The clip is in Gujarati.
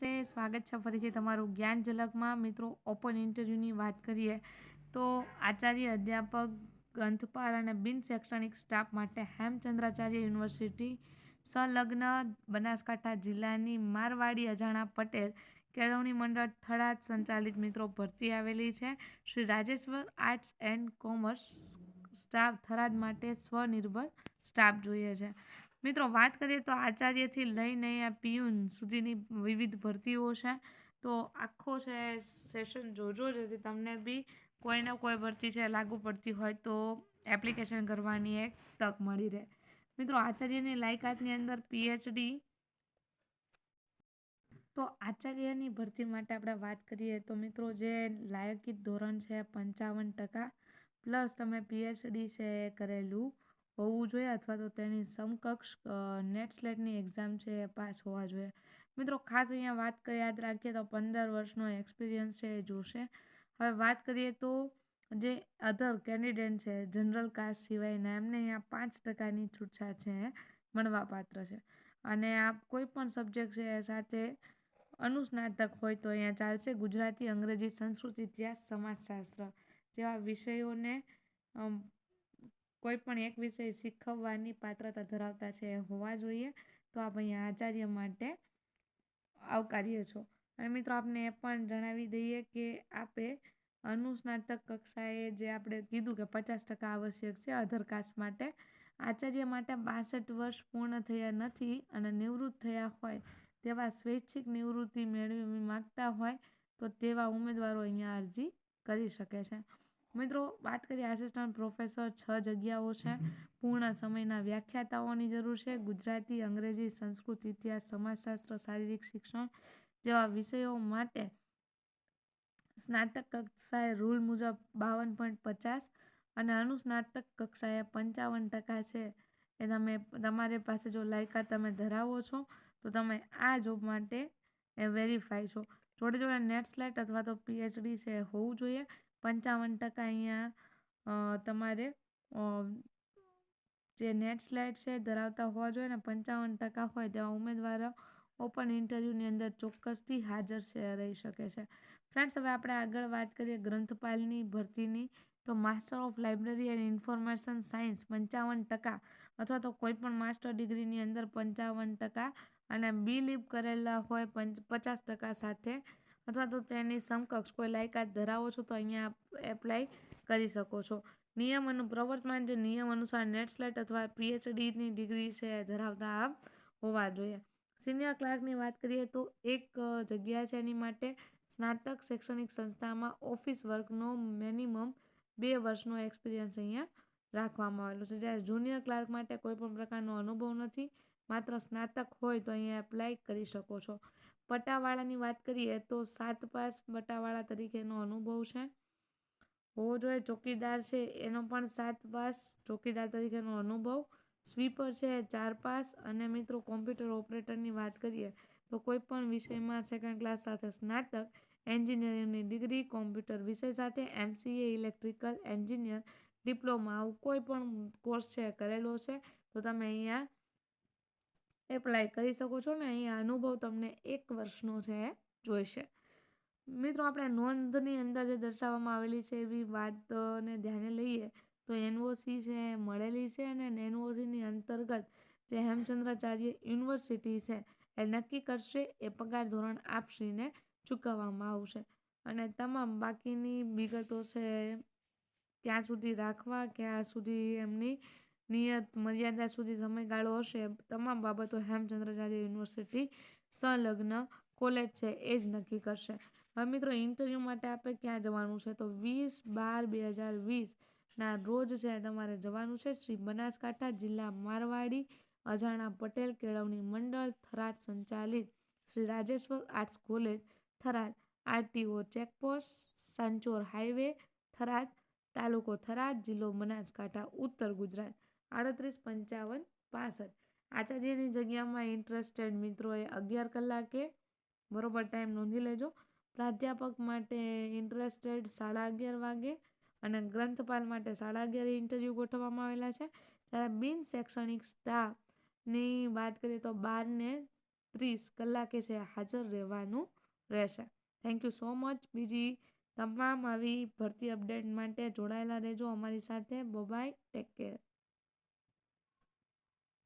નમસ્તે સ્વાગત છે ફરીથી તમારું જ્ઞાન ઝલકમાં. મિત્રો, ઓપન ઇન્ટરવ્યૂની વાત કરીએ તો આચાર્ય અધ્યાપક, ગ્રંથપાલ અને બિન શૈક્ષણિક સ્ટાફ માટે હેમચંદ્રાચાર્ય યુનિવર્સિટી, સંલગ્ન બનાસકાંઠા જિલ્લાની મારવાડી અજાણા પટેલ, કેળવણી મંડળ થરાદ સંચાલિત મિત્રો ભરતી આવેલી છે. Shri Rajeshwar arts and commerce staff Tharad માટે સ્વનિર્ભર સ્ટાફ જોઈએ છે. મિત્રો, વાત કરીએ તો આચાર્યથી લઈને આ પિયુન સુધીની વિવિધ ભરતીઓ છે. તો આખો છે સેશન જોજો, જેથી તમને બી કોઈને કોઈ ભરતી છે લાગુ પડતી હોય તો એપ્લિકેશન કરવાની એક તક મળી રહે. મિત્રો, આચાર્યની લાયકાતની અંદર પીએચડી તો આચાર્યની ભરતી માટે આપણે વાત કરીએ તો મિત્રો, જે લાયકિત ધોરણ છે પંચાવન ટકા, પ્લસ તમે પીએચડી છે કરેલું હોવું જોઈએ અથવા તો તેની સમકક્ષ નેટ સ્લેટની એક્ઝામ છે એ પાસ હોવા જોઈએ. મિત્રો, ખાસ અહીંયા વાત યાદ રાખીએ તો પંદર વર્ષનો એક્સપિરિયન્સ છે એ જોશે. હવે વાત કરીએ તો જે અધર કેન્ડિડેટ છે જનરલ કાસ્ટ સિવાયના, એમને અહીંયા પાંચ ટકાની છૂટછાટ છે મળવાપાત્ર છે. અને આ કોઈ પણ સબ્જેક્ટ છે સાથે અનુસ્નાતક હોય તો અહીંયા ચાલશે ગુજરાતી, અંગ્રેજી, સંસ્કૃત, ઇતિહાસ, સમાજશાસ્ત્ર જેવા વિષયોને કોઈ પણ એક વિષય શીખવવાની પાત્રતા ધરાવતા છે હોવા જોઈએ. તો આપ અહીંયા આચાર્ય માટે આવકાર્ય છો. અને મિત્રો, આપને એ પણ જણાવી દઈએ કે આપે અનુસ્નાતક કક્ષાએ જે આપણે કીધું કે પચાસ ટકા આવશ્યક છે અધર માટે. આચાર્ય માટે બાસઠ વર્ષ પૂર્ણ થયા નથી અને નિવૃત્ત થયા હોય તેવા સ્વૈચ્છિક નિવૃત્તિ મેળવી માગતા હોય તો તેવા ઉમેદવારો અહીંયા અરજી કરી શકે છે. મિત્રો વાત કરીએ આસિસ્ટન્ટ પ્રોફેસર છ જગ્યાઓ છે. પૂર્ણ સમયના વ્યાખ્યાતાઓની જરૂર છે. ગુજરાતી અંગ્રેજી સંસ્કૃત ઇતિહાસ સમાજશાસ્ત્ર શારીરિક શિક્ષણ જેવા વિષયો માટે સ્નાતક કક્ષાએ રૂલ મુજબ બાવન પોઈન્ટ પચાસ અને અનુસ્નાતક કક્ષાએ પંચાવન ટકા છે. એ તમે તમારી પાસે જો લાયકાત તમે ધરાવો છો તો તમે આ જોબ માટે એ વેરીફાઈ છો. જોડે જોડે નેટ સ્લેટ અથવા તો પીએચડી છે હોવું જોઈએ. પંચાવન ટકા અહીંયા તમારે જે નેટ સ્લાઇડ છે ધરાવતા હોવા જોઈએ ને પંચાવન ટકા હોય તેવા ઉમેદવારો ઓપન ઇન્ટરવ્યૂની અંદર ચોક્કસથી હાજર છે, રહી શકે છે. ફ્રેન્ડ્સ, હવે આપણે આગળ વાત કરીએ ગ્રંથપાલની ભરતીની. તો master of library and information science પંચાવન ટકા અથવા તો કોઈ પણ માસ્ટર ડિગ્રીની અંદર પંચાવન ટકા અને બી લીપ કરેલા હોય પંચ, પચાસ ટકા સાથે અથવા તો તેની સમકક્ષ કોઈ લાયકાત ધરાવો છો, તો અહીંયા એપ્લાય કરી શકો છો. નિયમ અનુ, પ્રવર્તમાન જે નિયમ અનુસાર નેટ સ્લેટ અથવા પીએચડીની ડિગ્રી છે ધરાવતા હોવા જોઈએ. સિનિયર ક્લાર્કની વાત કરીએ તો એક જગ્યા છે એની માટે સ્નાતક શૈક્ષણિક સંસ્થામાં ઓફિસ વર્કનો મિનિમમ બે વર્ષનો એક્સપિરિયન્સ અહીંયા રાખવામાં આવેલો છે. જ્યારે જુનિયર ક્લાર્ક માટે કોઈ પણ પ્રકારનો અનુભવ નથી, માત્ર સ્નાતક હોય તો અહીંયા એપ્લાય કરી શકો છો. પટાવાળાની વાત કરીએ તો સાત પાસ પટાવાળા તરીકેનો અનુભવ છે. હોવો જોઈએ ચોકીદાર છે, એનો પણ સાત પાસ ચોકીદાર તરીકેનો અનુભવ. સ્વીપર છે, ચાર પાસ. અને મિત્રો, કોમ્પ્યુટર ઓપરેટરની વાત કરીએ તો કોઈ પણ વિષયમાં સેકન્ડ ક્લાસ સાથે સ્નાતક, એન્જિનિયરિંગની ડિગ્રી, કોમ્પ્યુટર વિષય સાથે એમસીએ, ઇલેક્ટ્રિકલ એન્જિનિયર, ડિપ્લોમા આવું કોઈ પણ કોર્સ છે, કરેલો છે. તો તમે અહીંયા એપ્લાય કરી શકો છો ને અહીંયા અનુભવ તમને એક વર્ષનો છે, જોઈશે. મિત્રો, આપણે નોંધની અંદર જે દર્શાવવામાં આવેલી છે એવી વાતને ધ્યાને લઈએ તો એનઓસી છે, મળેલી છે અને એનઓસીની અંતર્ગત જે હેમચંદ્રાચાર્ય યુનિવર્સિટી છે એ નક્કી કરશે, એ પગાર ધોરણ આપશ્રીને ચૂકવવામાં આવશે. અને તમામ બાકીની વિગતો છે, ક્યાં સુધી રાખવા, ક્યાં સુધી એમની નિયત મર્યાદા સુધી સમયગાળો હશે. તમામ બાબતો હેમચંદ્રાચાર્ય યુનિવર્સિટી સંલગ્ન કોલેજ છે, એ જ નક્કી કરશે. હવે મિત્રો ઇન્ટરવ્યૂ માટે આપણે ક્યાં જવાનું છે? તો વીસ બાર બે હજાર વીસના રોજ છે તમારે જવાનું છે શ્રી બનાસકાંઠા જિલ્લા મારવાડી, અજાણા પટેલ, કેળવણી મંડળ, થરાદ સંચાલિત Shri Rajeshwar arts college, Tharad RTO checkpost, Sanchore highway, Tharad તાલુકો થરાદ, જિલ્લો બનાસકાંઠા, ઉત્તર ગુજરાત. આડત્રીસ પંચાવન પાસઠ. આચાર્યની જગ્યામાં ઇન્ટરેસ્ટેડ મિત્રોએ અગિયાર કલાકે બરોબર ટાઈમ નોંધી લેજો. પ્રાધ્યાપક માટે ઇન્ટરેસ્ટેડ સાડા અગિયાર વાગે અને ગ્રંથપાલ માટે સાડા અગિયાર ઇન્ટરવ્યૂ ગોઠવવામાં આવેલા છે. જ્યારે બિન શૈક્ષણિક સ્ટાફની વાત કરીએ તો બારને ત્રીસ કલાકે છે હાજર રહેવાનું રહેશે. થેન્ક યુ સો મચ બીજી તમામ આવી ભરતી અપડેટ માટે જોડાયેલા રહેજો અમારી સાથે. Bye take care